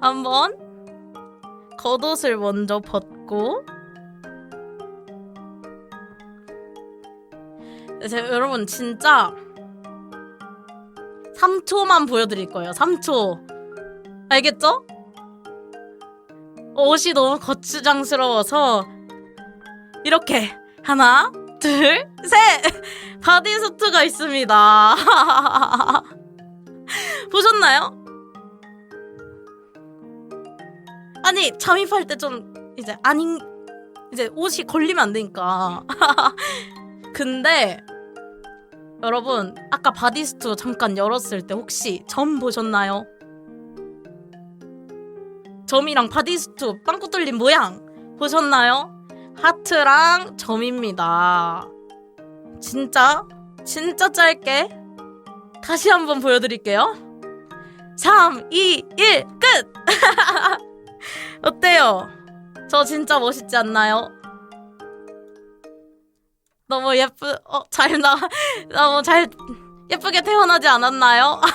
한번 겉옷을 먼저 벗고 제가 여러분 진짜 3초만 보여드릴 거예요. 3초. 알겠죠? 옷이 너무 거추장스러워서 이렇게 하나, 둘, 셋 바디수트가 있습니다. 보셨나요? 아니 잠입할 때 좀 이제 아닌 이제 옷이 걸리면 안 되니까. 근데 여러분 아까 바디스투 잠깐 열었을 때 혹시 점 보셨나요? 점이랑 바디스투 빵꾸 뚫린 모양 보셨나요? 하트랑 점입니다. 진짜 진짜 짧게 다시 한번 보여드릴게요. 3, 2, 1, 끝! 어때요? 저 진짜 멋있지 않나요? 너무 예쁘, 어, 잘 나, 너무 잘, 예쁘게 태어나지 않았나요?